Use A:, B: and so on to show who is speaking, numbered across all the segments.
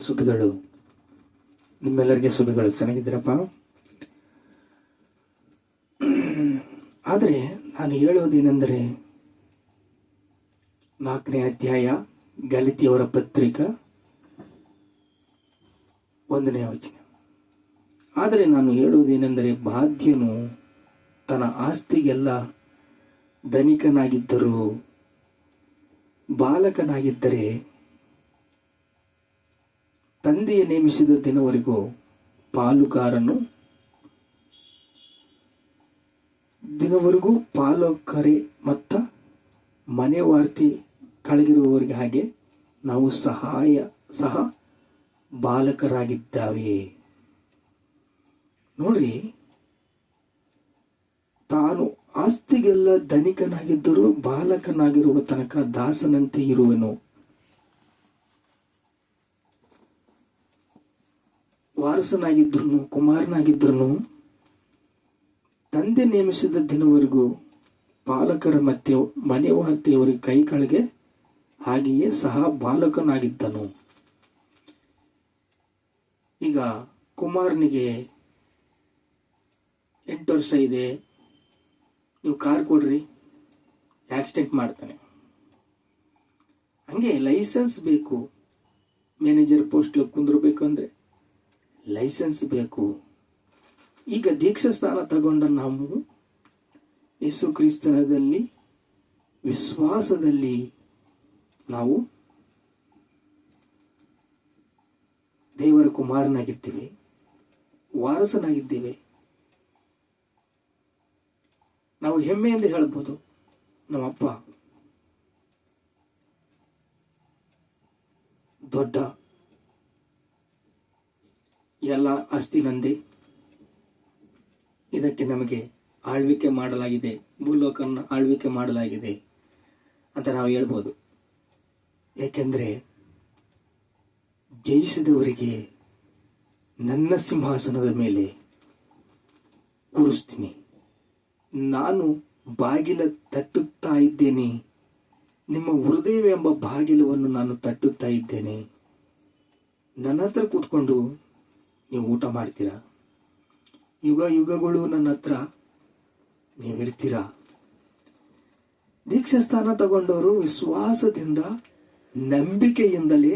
A: ಸುದ್ದಿಗಳು. ನಿಮ್ಮೆಲ್ಲರಿಗೆ ಸುದ್ದಿಗಳು ಚೆನ್ನಾಗಿದ್ದೀರಪ್ಪ? ಆದರೆ ನಾನು ಹೇಳುವುದೇನೆಂದರೆ ನಾಲ್ಕನೇ ಅಧ್ಯಾಯ ಗಲಿತಿಯವರ ಪತ್ರಿಕಾ ಒಂದನೇ ವಚನ. ಆದರೆ ನಾನು ಹೇಳುವುದೇನೆಂದರೆ ಬಾಧ್ಯನು ತನ್ನ ಆಸ್ತಿಗೆಲ್ಲ ಧನಿಕನಾಗಿದ್ದರೂ, ಬಾಲಕನಾಗಿದ್ದರೆ ತಂದೆಯ ನೇಮಿಸಿದ ದಿನವರೆಗೂ ಪಾಲುಗಾರನು ದಿನವರೆಗೂ ಪಾಲಕರೆ ಮತ್ತ ಮನೆವಾರ್ತಿ ಕಳಗಿರುವವರಿಗೆ ಹಾಗೆ ನಾವು ಸಹಾಯ ಸಹ ಬಾಲಕರಾಗಿದ್ದಾವೆ. ನೋಡ್ರಿ, ತಾನು ಆಸ್ತಿಗೆಲ್ಲ ಧನಿಕನಾಗಿದ್ದರೂ ಬಾಲಕನಾಗಿರುವ ತನಕ ದಾಸನಂತೆ ಇರುವನು. ವಾರಸನಾಗಿದ್ರು ಕುಮಾರನಾಗಿದ್ರೂ ತಂದೆ ನೇಮಿಸಿದ ದಿನವರೆಗೂ ಪಾಲಕರ ಮತ್ತೆ ಮನೆವಾರ್ತೆಯವರಿಗೆ ಕೈ ಕಳಗೆ ಹಾಗೆಯೇ ಸಹ ಬಾಲಕನಾಗಿದ್ದನು. ಈಗ ಕುಮಾರನಿಗೆ ಎಂಟು ವರ್ಷ ಇದೆ. ನೀವು ಕಾರ್ ಕೊಡ್ರಿ ಆಕ್ಸಿಡೆಂಟ್ ಮಾಡ್ತಾನೆ. ಹಂಗೆ ಲೈಸೆನ್ಸ್ ಬೇಕು. ಮ್ಯಾನೇಜರ್ ಪೋಸ್ಟ್ ಕುಂದ್ರಬೇಕು ಅಂದ್ರೆ ಲೈಸೆನ್ಸ್ ಬೇಕು. ಈಗ ದೀಕ್ಷಾ ಸ್ಥಾನ ತಗೊಂಡ ನಾವು ಯೇಸು ಕ್ರಿಸ್ತನದಲ್ಲಿ ವಿಶ್ವಾಸದಲ್ಲಿ ನಾವು ದೇವರ ಕುಮಾರನಾಗಿದ್ದೀವಿ ವಾರಸನಾಗಿದ್ದೇವೆ. ನಾವು ಹೆಮ್ಮೆಯಿಂದ ಹೇಳ್ಬೋದು, ನಮ್ಮಪ್ಪ, ದೊಡ್ಡ ಎಲ್ಲ ಆಸ್ತಿ ನಂದಿ. ಇದಕ್ಕೆ ನಮಗೆ ಆಳ್ವಿಕೆ ಮಾಡಲಾಗಿದೆ. ಭೂಲೋಕವನ್ನು ಆಳ್ವಿಕೆ ಮಾಡಲಾಗಿದೆ ಅಂತ ನಾವು ಹೇಳ್ಬೋದು. ಏಕೆಂದರೆ ಜಯಿಸಿದವರಿಗೆ ನನ್ನ ಸಿಂಹಾಸನದ ಮೇಲೆ ಕೂರಿಸ್ತೀನಿ. ನಾನು ಬಾಗಿಲ ತಟ್ಟುತ್ತಾ ಇದ್ದೇನೆ. ನಿಮ್ಮ ಹೃದಯವೆಂಬ ಬಾಗಿಲವನ್ನು ನಾನು ತಟ್ಟುತ್ತಾ ಇದ್ದೇನೆ. ನನ್ನ ಹತ್ರ ಕೂತ್ಕೊಂಡು ನೀವು ಊಟ ಮಾಡ್ತೀರಾ? ಯುಗ ಯುಗಗಳು ನನ್ನ ಹತ್ರ ನೀವಿರ್ತೀರಾ ದೀಕ್ಷಾ ಸ್ಥಾನ ತಗೊಂಡವರು ವಿಶ್ವಾಸದಿಂದ, ನಂಬಿಕೆಯಿಂದಲೇ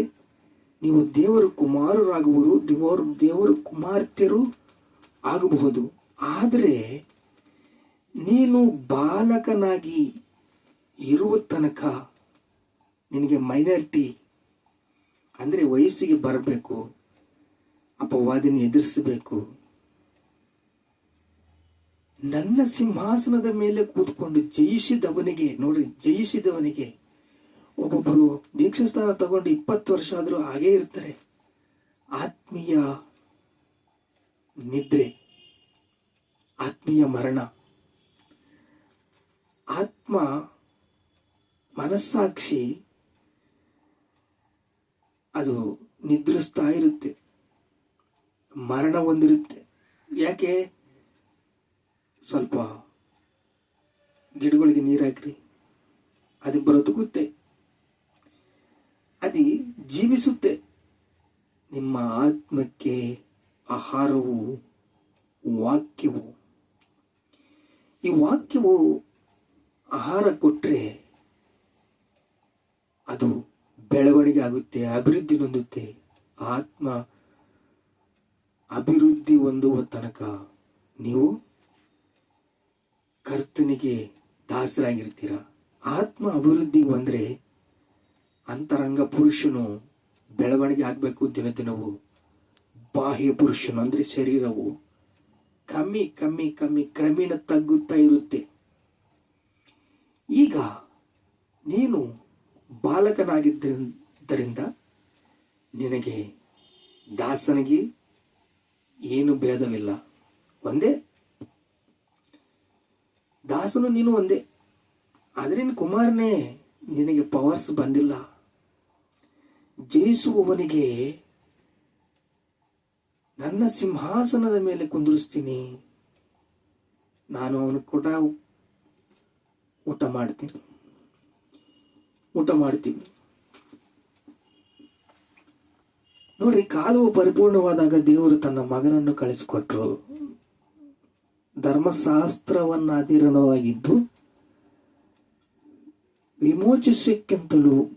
A: ನೀವು ದೇವರ ಕುಮಾರರಾಗುವರು, ದೇವರು, ದೇವರ ಕುಮಾರ್ತೆಯರು ಆಗಬಹುದು. ಆದರೆ ನೀನು ಬಾಲಕನಾಗಿ ಇರುವ ತನಕ ನಿನಗೆ ಮೈನಾರಿಟಿ ಅಂದರೆ ವಯಸ್ಸಿಗೆ ಬರಬೇಕು. ಅಪವಾದಿನ ಎದುರಿಸಬೇಕು. ನನ್ನ ಸಿಂಹಾಸನದ ಮೇಲೆ ಕೂತ್ಕೊಂಡು ಜಯಿಸಿದವನಿಗೆ, ನೋಡ್ರಿ, ಜಯಿಸಿದವನಿಗೆ ಒಬ್ಬೊಬ್ಬರು ದೀಕ್ಷಸ್ಥಾನ ತಗೊಂಡು ಇಪ್ಪತ್ತು ವರ್ಷ ಆದರೂ ಹಾಗೇ ಇರ್ತಾರೆ. ಆತ್ಮೀಯ ನಿದ್ರೆ, ಆತ್ಮೀಯ ಮರಣ. ಆತ್ಮ ಮನಸ್ಸಾಕ್ಷಿ ಅದು ನಿದ್ರಿಸ್ತಾ ಇರುತ್ತೆ. ಮರಣ ಹೊಂದಿರುತ್ತೆ. ಯಾಕೆ? ಸ್ವಲ್ಪ ಗಿಡಗಳಿಗೆ ನೀರು ಹಾಕ್ರಿ. ಅದು ಬದುಕುತ್ತೆ ಅದು ಜೀವಿಸುತ್ತೆ. ನಿಮ್ಮ ಆತ್ಮಕ್ಕೆ ಆಹಾರವು ವಾಕ್ಯವು. ಈ ವಾಕ್ಯವು ಆಹಾರ ಕೊಟ್ಟರೆ ಅದು ಬೆಳವಣಿಗೆ ಆಗುತ್ತೆ, ಅಭಿವೃದ್ಧಿ ಹೊಂದುತ್ತೆ. ಆತ್ಮ ಅಭಿವೃದ್ಧಿ ಹೊಂದುವ ತನಕ ನೀವು ಕರ್ತನಿಗೆ ದಾಸರಾಗಿರ್ತೀರ. ಆತ್ಮ ಅಭಿವೃದ್ಧಿ ಬಂದ್ರೆ ಅಂತರಂಗ ಪುರುಷನು ಬೆಳವಣಿಗೆ ಆಗ್ಬೇಕು ದಿನ ದಿನವೂ. ಬಾಹ್ಯ ಪುರುಷನು ಅಂದ್ರೆ ಶರೀರವು ಕಮ್ಮಿ ಕಮ್ಮಿ ಕಮ್ಮಿ ಕ್ರಮೇಣ ತಗ್ಗುತ್ತಾ ಇರುತ್ತೆ. ಈಗ ನೀನು ಬಾಲಕನಾಗಿದ್ದರಿಂದ ನಿನಗೆ ದಾಸನಿಗೆ ಏನು ಭೇದವಿಲ್ಲ. ಒಂದೇ. ದಾಸನು ನೀನು ಒಂದೇ. ಆದ್ರೆ ಕುಮಾರನೇ, ನಿನಗೆ ಪವರ್ಸ್ ಬಂದಿಲ್ಲ. ಜಯಿಸುವವನಿಗೆ ನನ್ನ ಸಿಂಹಾಸನದ ಮೇಲೆ ಕುಂದಿರಿಸ್ತೀನಿ. ನಾನು ಅವನು ಕೂಡ ಊಟ ಮಾಡ್ತೀನಿ. ಊಟ ಮಾಡ್ತೀವಿ ನೋಡ್ರಿ ಕಾಲವು ಪರಿಪೂರ್ಣವಾದಾಗ ದೇವರು ತನ್ನ ಮಗನನ್ನು ಕಳಿಸಿಕೊಟ್ರು. ಧರ್ಮಶಾಸ್ತ್ರವನ್ನಾದಿರಣವಾಗಿದ್ದು ವಿಮೋಚಿಸಕ್ಕಿಂತಲೂ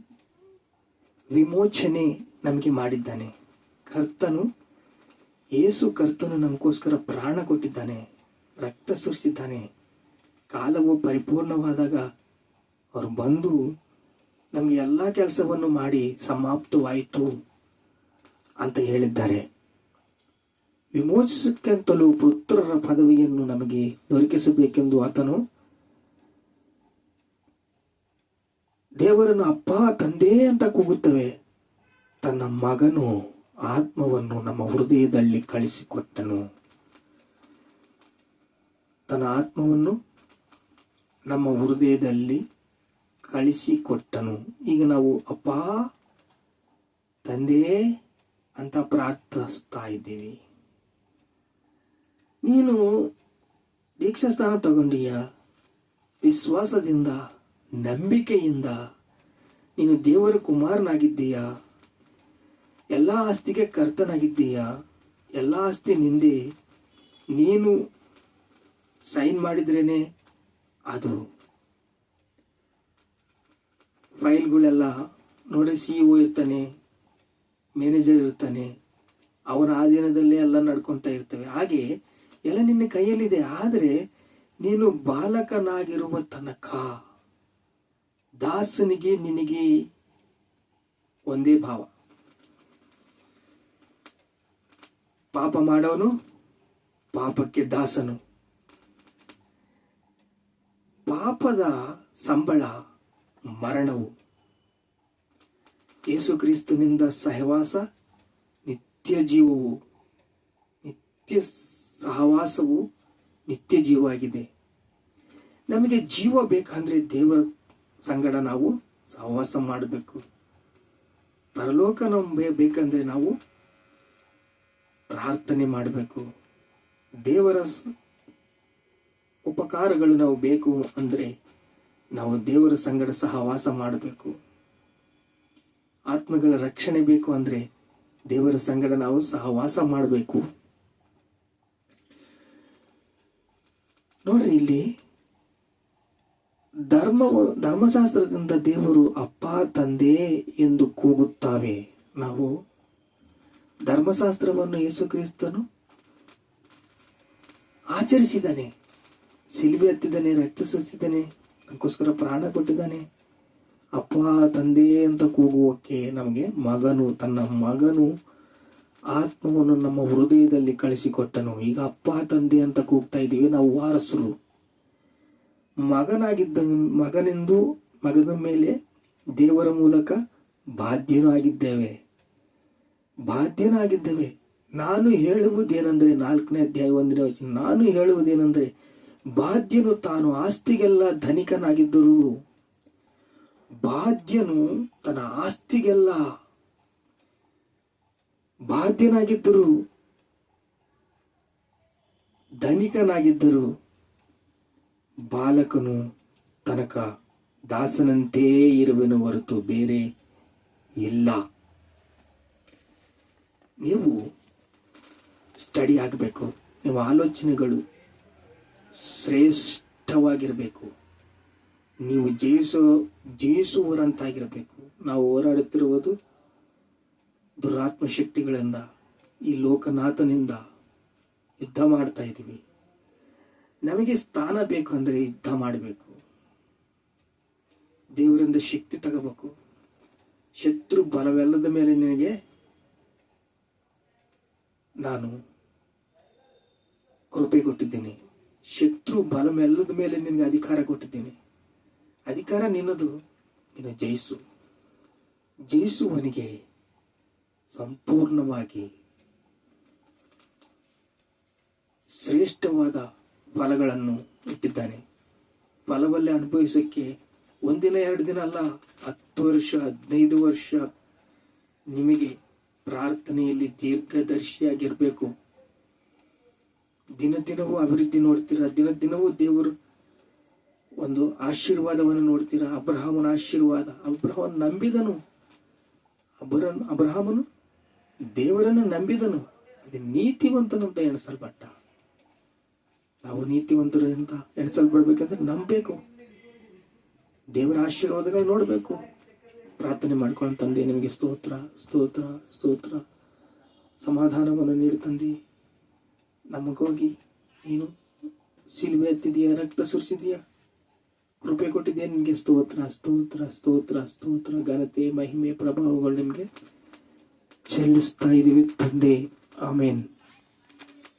A: ವಿಮೋಚನೆ ನಮಗೆ ಮಾಡಿದ್ದಾನೆ. ಕರ್ತನು, ಏಸು ಕರ್ತನು ನಮಗೋಸ್ಕರ ಪ್ರಾಣ ಕೊಟ್ಟಿದ್ದಾನೆ, ರಕ್ತ ಸುರಿಸಿದ್ದಾನೆ. ಕಾಲವು ಪರಿಪೂರ್ಣವಾದಾಗ ಅವರು ಬಂದು ನಮಗೆ ಎಲ್ಲಾ ಕೆಲಸವನ್ನು ಮಾಡಿ ಸಮಾಪ್ತವಾಯಿತು. ಅಂತ ಹೇಳಿದ್ದಾರೆ. ವಿಮೋಚಿಸಕ್ಕೆಂತಲೂ ಪುತ್ರರ ಪದವಿಯನ್ನು ನಮಗೆ ದೊರಕಿಸಬೇಕೆಂದು ಆತನು ದೇವರನ್ನು ಅಪ್ಪ, ತಂದೆ ಅಂತ ಕೂಗುತ್ತವೆ. ತನ್ನ ಮಗನು ಆತ್ಮವನ್ನು ನಮ್ಮ ಹೃದಯದಲ್ಲಿ ಕಳಿಸಿಕೊಟ್ಟನು. ತನ್ನ ಆತ್ಮವನ್ನು ನಮ್ಮ ಹೃದಯದಲ್ಲಿ ಕಳಿಸಿಕೊಟ್ಟನು. ಈಗ ನಾವು ಅಪ್ಪ, ತಂದೆ ಅಂತ ಪ್ರಾರ್ಥಿಸ್ತಾ ಇದ್ದೀವಿ. ನೀನು ದೀಕ್ಷಾಸ್ಥಾನ ತಗೊಂಡೀಯ ವಿಶ್ವಾಸದಿಂದ, ನಂಬಿಕೆಯಿಂದ ನೀನು ದೇವರ ಕುಮಾರನಾಗಿದ್ದೀಯಾ? ಎಲ್ಲ ಆಸ್ತಿಗೆ ಕರ್ತನಾಗಿದ್ದೀಯಾ? ಎಲ್ಲ ಆಸ್ತಿ ನಿಂದೆ ನೀನು ಸೈನ್ ಮಾಡಿದ್ರೇನೆ ಅದು? ಫೈಲ್ಗಳೆಲ್ಲ ನೋಡಿ ಸಿ ಇ ಇರ್ತಾನೆ. ಮ್ಯಾನೇಜರ್ ಇರ್ತಾನೆ, ಅವನ ಆಧೀನದಲ್ಲೇ ಎಲ್ಲ ನಡ್ಕೊತಾ ಇರ್ತವೆ. ಹಾಗೆ ಎಲ್ಲ ನಿನ್ನ ಕೈಯಲ್ಲಿದೆ, ಆದರೆ ನೀನು ಬಾಲಕನಾಗಿರುವ ತನಕ ದಾಸನಿಗೆ ನಿನಗೆ ಒಂದೇ ಭಾವ. ಪಾಪ ಮಾಡೋನು, ಪಾಪಕ್ಕೆ ದಾಸನು. ಪಾಪದ ಸಂಬಳ ಮರಣವು. ಯೇಸು ಕ್ರಿಸ್ತನಿಂದ ಸಹವಾಸ ನಿತ್ಯ ಜೀವವು ನಿತ್ಯ ಸಹವಾಸವು ನಿತ್ಯ ಜೀವವಾಗಿದೆ ನಮಗೆ ಜೀವ ಬೇಕಂದ್ರೆ ದೇವರ ಸಂಗಡ ನಾವು ಸಹವಾಸ ಮಾಡಬೇಕು. ಪರಲೋಕ ನಮಗೆ ಬೇಕಂದ್ರೆ ನಾವು ಪ್ರಾರ್ಥನೆ ಮಾಡಬೇಕು. ದೇವರ ಉಪಕಾರಗಳು ನಾವು ಬೇಕು ಅಂದ್ರೆ ನಾವು ದೇವರ ಸಂಗಡ ಸಹವಾಸ ಮಾಡಬೇಕು. ಆತ್ಮಗಳ ರಕ್ಷಣೆ ಬೇಕು ಅಂದ್ರೆ ದೇವರ ಸಂಗಡ ನಾವು ಸಹವಾಸ ಮಾಡಬೇಕು. ನೋಡ್ರಿ ಇಲ್ಲಿ ಧರ್ಮ, ಧರ್ಮಶಾಸ್ತ್ರದಿಂದ ದೇವರು ಅಪ್ಪ, ತಂದೆ ಎಂದು ಕೂಗುತ್ತಾವೆ. ನಾವು ಧರ್ಮಶಾಸ್ತ್ರವನ್ನು ಯೇಸು ಕ್ರಿಸ್ತನು ಆಚರಿಸಿದ್ದಾನೆ. ಸಿಲುಬೆ ಹತ್ತಿದ್ದಾನೆ ರಕ್ತ ಸುರಿಸಿದ್ದಾನೆ ಅದಕ್ಕೋಸ್ಕರ ಪ್ರಾಣ ಕೊಟ್ಟಿದ್ದಾನೆ. ಅಪ್ಪ, ತಂದೆ ಅಂತ ಕೂಗುವಕ್ಕೆ ನಮಗೆ ಮಗನು, ತನ್ನ ಮಗನು ಆತ್ಮವನ್ನು ನಮ್ಮ ಹೃದಯದಲ್ಲಿ ಕಳಿಸಿಕೊಟ್ಟನು. ಈಗ ಅಪ್ಪ, ತಂದೆ ಅಂತ ಕೂಗ್ತಾ ಇದ್ದೀವಿ. ನಾವು ವಾರಸರು. ಮಗನಾಗಿದ್ದ, ಮಗನೆಂದು, ಮಗನ ಮೇಲೆ ದೇವರ ಮೂಲಕ ಬಾಧ್ಯನೂ ಆಗಿದ್ದೇವೆ. ಬಾಧ್ಯನಾಗಿದ್ದೇವೆ. ನಾನು ಹೇಳುವುದೇನೆಂದರೆ, ನಾಲ್ಕನೇ ಅಧ್ಯಾಯ ಒಂದನೇ ವಚನ, ನಾನು ಹೇಳುವುದೇನೆಂದರೆ, ಬಾಧ್ಯನು ತಾನು ಆಸ್ತಿಗೆಲ್ಲ ಧನಿಕನಾಗಿದ್ದರೂ ಬಾಧ್ಯನು ತನ್ನ ಆಸ್ತಿಗೆಲ್ಲ ಬಾಧ್ಯನಾಗಿದ್ದರು, ಧನಿಕನಾಗಿದ್ದರು. ಬಾಲಕನು ತನಕ ದಾಸನಂತೆ ಇರುವೆನು ಹೊರತು ಬೇರೆ ಇಲ್ಲ. ನೀವು ಸ್ಟಡಿ ಆಗಬೇಕು. ನಿಮ್ಮ ಆಲೋಚನೆಗಳು ಶ್ರೇಷ್ಠವಾಗಿರಬೇಕು. ನೀವು ಜಯಿಸೋ ಜಯಿಸುವರಂತಾಗಿರಬೇಕು ನಾವು ಹೋರಾಡುತ್ತಿರುವುದು ದುರಾತ್ಮ ಶಕ್ತಿಗಳಿಂದ ಈ ಲೋಕನಾಥನಿಂದ ಯುದ್ಧ ಮಾಡ್ತಾ ಇದ್ದೀವಿ. ನಮಗೆ ಸ್ಥಾನ ಬೇಕು ಅಂದರೆ ಯುದ್ಧ ಮಾಡಬೇಕು. ದೇವರಿಂದ ಶಕ್ತಿ ತಗೋಬೇಕು. ಶತ್ರು ಬಲವೆಲ್ಲದ ಮೇಲೆ ನಿನಗೆ ನಾನು ಕೃಪೆ ಕೊಟ್ಟಿದ್ದೀನಿ. ಶತ್ರು ಬಲವೆಲ್ಲದ ಮೇಲೆ ನಿನಗೆ ಅಧಿಕಾರ ಕೊಟ್ಟಿದ್ದೇನೆ. ಅಧಿಕಾರ ನಿನ್ನದು. ನೀನು ಜಯಿಸು. ಜಯಿಸುವನಿಗೆ ಸಂಪೂರ್ಣವಾಗಿ ಶ್ರೇಷ್ಠವಾದ ಫಲಗಳನ್ನು ಇಟ್ಟಿದ್ದಾನೆ. ಫಲವಲ್ಲೇ ಅನುಭವಿಸಕ್ಕೆ ಒಂದಿನ, ಎರಡು ದಿನ ಅಲ್ಲ, ಹತ್ತು ವರ್ಷ, ಹದಿನೈದು ವರ್ಷ ನಿಮಗೆ ಪ್ರಾರ್ಥನೆಯಲ್ಲಿ ದೀರ್ಘದರ್ಶಿಯಾಗಿರಬೇಕು. ದಿನ ದಿನವೂ ಅಭಿವೃದ್ಧಿ ನೋಡ್ತೀರಾ? ದಿನ ದಿನವೂ ದೇವರು ಒಂದು ಆಶೀರ್ವಾದವನ್ನು ನೋಡ್ತೀರಾ? ಅಬ್ರಹಾಮನ ಆಶೀರ್ವಾದ. ಅಬ್ರಹಾಮನ್ ನಂಬಿದನು. ಅಬ್ರ ಅಬ್ರಹಾಮನು ದೇವರನ್ನು ನಂಬಿದನು. ಅದು ನೀತಿವಂತನಂತ ಎಣಿಸಲ್ಪಟ್ಟ. ನಾವು ನೀತಿವಂತರು ಅಂತ ಎಣಿಸಲ್ಪಡ್ಬೇಕಂದ್ರೆ ನಂಬಬೇಕು. ದೇವರ ಆಶೀರ್ವಾದಗಳು ನೋಡಬೇಕು. ಪ್ರಾರ್ಥನೆ ಮಾಡ್ಕೊಳ್ಳೋ ತಂದೆ, ನಿಮಗೆ ಸ್ತೋತ್ರ ಸ್ತೋತ್ರ ಸ್ತೋತ್ರ. ಸಮಾಧಾನವನ್ನು ನೀಡಿ ತಂದೆ. ನಮಗೋಗಿ. ನೀನು ಸಿಲುಬೆ ಎತ್ತಿದೆಯಾ ರಕ್ತ ಸುರಿಸಿದೆಯಾ ಕೃಪೆ ಕೊಟ್ಟಿದ್ದೆ ನಿಮಗೆ. ಸ್ತೋತ್ರ ಸ್ತೋತ್ರ ಸ್ತೋತ್ರ ಸ್ತೋತ್ರ. ಘನತೆ, ಮಹಿಮೆ, ಪ್ರಭಾವಗಳು ನಿಮಗೆ ಚೆಲ್ಲಿಸ್ತಾ ಇದೀವಿ ತಂದೆ. ಆಮೇನ್.